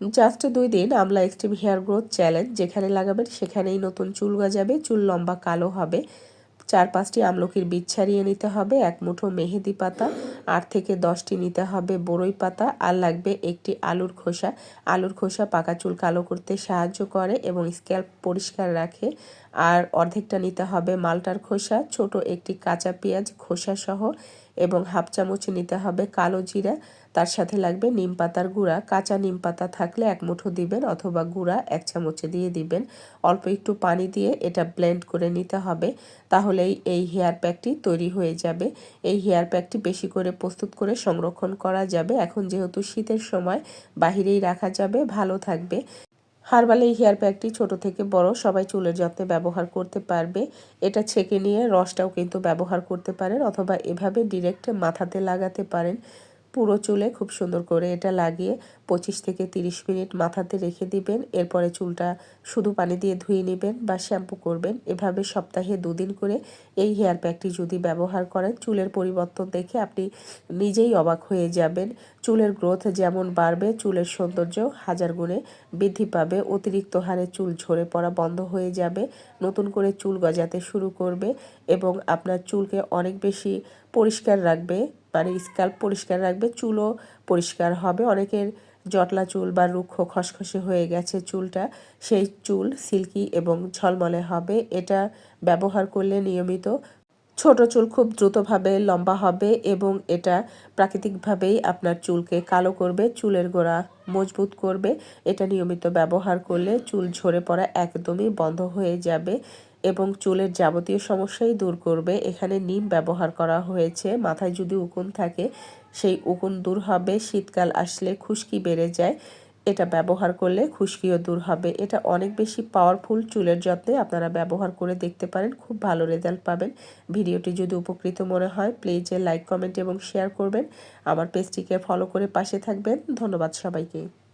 Just দুই দিন আমলা extreme hair growth challenge যেখানে লাগাবেন, সেখানেই নতুন চুল গজাবে, চুল লম্বা কালো হবে। চার পাঁচটি আমলকির বীজ ছাড়িয়ে নিতে হবে, এক মুঠো মেহেদি পাতা, আট থেকে দশটি নিতে হবে বড়ই পাতা, আর লাগবে একটি আলুর খোসা। আলুর খোসা পাকা চুল কালো করতে সাহায্য করে এবং স্ক্যাল্প পরিষ্কার রাখে। আর অর্ধেকটা নিতে হবে মালটার খোসা, ছোট একটি কাঁচা পেঁয়াজ খোসা সহ এবং হাফ চামচ নিতে হবে কালো জিরা। তার সাথে লাগবে নিম পাতার গুঁড়া। কাঁচা নিম পাতা থাকলে এক মুঠো দিবেন অথবা গুঁড়া এক চামচে দিয়ে দিবেন। অল্প একটু পানি দিয়ে এটা ব্লেন্ড করে নিতে হবে। তাহলেই এই হেয়ার প্যাকটি তৈরি হয়ে যাবে। এই হেয়ার প্যাকটি বেশি করে প্রস্তুত করে সংরক্ষণ করা যাবে। এখন যেহেতু শীতের সময়, বাহিরেই রাখা যাবে, ভালো থাকবে। হারবাল এই হেয়ার প্যাকটি ছোট থেকে বড়, সবাই চুলের যত্নে ব্যবহার করতে পারবে। এটা ছেঁকে নিয়ে রসটাও কিন্তু ব্যবহার করতে পারেন অথবা এভাবে ডিরেক্ট মাথাতে লাগাতে পারেন। পুরো চুলে খুব সুন্দর করে এটা লাগিয়ে পঁচিশ থেকে তিরিশ মিনিট মাথাতে রেখে দিবেন। এরপরে চুলটা শুধু পানি দিয়ে ধুয়ে নেবেন বা শ্যাম্পু করবেন। এভাবে সপ্তাহে দুদিন করে এই হেয়ার প্যাকটি যদি ব্যবহার করেন, চুলের পরিবর্তন দেখে আপনি নিজেই অবাক হয়ে যাবেন। চুলের গ্রোথ যেমন বাড়বে, চুলের সৌন্দর্য হাজার গুণে বৃদ্ধি পাবে। অতিরিক্ত হারে চুল ঝরে পড়া বন্ধ হয়ে যাবে। নতুন করে চুল গজাতে শুরু করবে এবং আপনার চুলকে অনেক বেশি পরিষ্কার রাখবে। মানে স্ক্যাল্প পরিষ্কার রাখবে, চুলও পরিষ্কার হবে। অনেকের জটলা চুল বা রুক্ষ খসখসে হয়ে গেছে চুলটা, সেই চুল সিল্কি এবং ঝলমলে হবে। এটা ব্যবহার করলে নিয়মিত ছোট চুল খুব দ্রুতভাবে লম্বা হবে এবং এটা প্রাকৃতিকভাবেই আপনার চুলকে কালো করবে, চুলের গোড়া মজবুত করবে। এটা নিয়মিত ব্যবহার করলে চুল ঝরে পড়া একদমই বন্ধ হয়ে যাবে। এবং চুলের যাবতীয় সমস্যাই দূর করবে। এখানে নিম ব্যবহার করা হয়েছে। মাথায় যদি উকুন থাকে, সেই উকুন দূর হবে। শীতকাল আসলে খুশকি বেড়ে যায়। এটা ব্যবহার করলে খুশকিও দূর হবে। এটা অনেক বেশি পাওয়ারফুল চুলের যত্নে আপনারা ব্যবহার করে দেখতে পারেন। খুব ভালো রেজাল্ট পাবেন। ভিডিওটি যদি উপকৃত মনে হয় প্লিজ লাইক কমেন্ট এবং শেয়ার করবেন। আমার পেজটিকে ফলো করে পাশে থাকবেন। ধন্যবাদ সবাইকে।